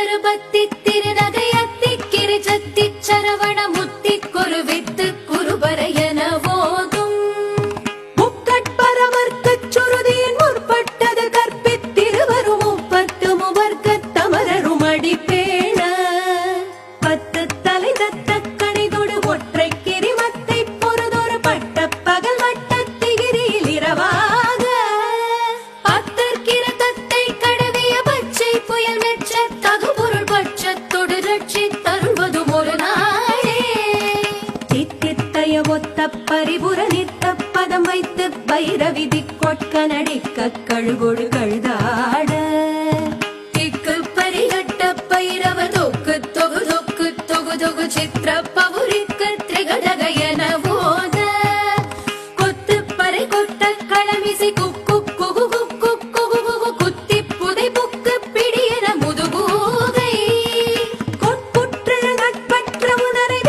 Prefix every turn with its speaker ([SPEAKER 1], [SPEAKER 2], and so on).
[SPEAKER 1] தருபத்தி திருநகையத்தி கிரிஜத்தி சரவண முத்தி குருவித்து குருபர என ஓதும்
[SPEAKER 2] முக்கட்பரமர்க்கச் சுருதியின் முற்பட்டது கற்பித்திருவரும் முப்பத்து முவர்க்க தமரரும் அடிப்பேண பத்து தலை உடைய ஒத்த பரிபுர நித்த பதம் வைத்து பைரவி திக்கொட்க நடிக்க கழுகொழு கழுதாட.
[SPEAKER 1] திக்கு பரிகட்ட பைரவ தொக்கு தொகு தொக்கு தொகு தொகு சித்திர பவுரி